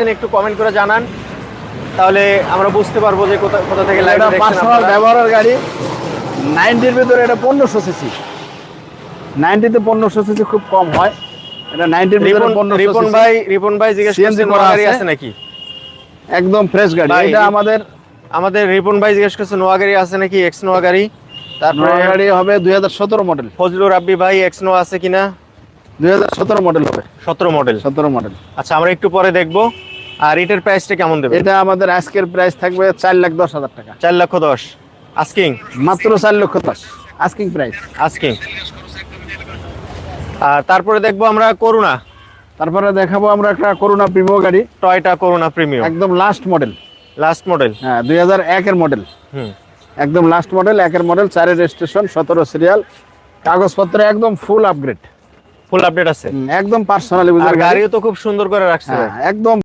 একটু কমেন্ট করে জানান তাহলে আমরা বুঝতে পারব যে কোথা কোথা থেকে লাইভ পার্সোনাল ব্যবহারের গাড়ি নাইনটির ভিতরে এটা পনেরোশো সিসি। নাইনটিতে পনেরোশো সিসি খুব কম হয়। এটা নাইনটির ভিতরে রিপন পনেরোশো রিপন ভাই রিপন ভাই জিজ্ঞেস করছেন করা আছে। নাকি? একদম ফ্রেশ গাড়ি। এটা আমাদের আমাদের রিপন ভাই জিজ্ঞেস করছে নোয়া গাড়ি আছে নাকি এক্স নোয়া গাড়ি? তারপরে গাড়ি হবে দুই হাজার সতেরো মডেল ফজলুর রাব্বি ভাই এক্স নোয়া আছে কিনা? দুই হাজার সতেরো মডেল হবে। সতেরো মডেল সতেরো মডেল আচ্ছা আমরা একটু পরে দেখব। আর এটার প্রাইসটা কেমন দেবে এটা আমাদের আজকের প্রাইস থাকবে চার লাখ দশ হাজার টাকা। চার লক্ষ দশ। আস্কিং মাত্র চার লক্ষ দশ। আস্কিং প্রাইস আস্কিং আর তারপরে দেখব আমরা করুণা তারপরে দেখাবো আমরা একটা করোনা প্রিমো গাড়ি। টয়টা করুণা প্রিমিয়াম একদম লাস্ট মডেল লাস্ট মডেল হ্যাঁ দুই হাজার একের মডেল হুম। একদম লাস্ট মডেল একের মডেল চারের রেজিস্ট্রেশন সতেরো সিরিয়াল কাগজপত্র একদম ফুল আপগ্রেড ফুল আপডেট আছে। একদম পার্সোনালি আর গাড়িও তো খুব সুন্দর করে রাখছে। হ্যাঁ একদম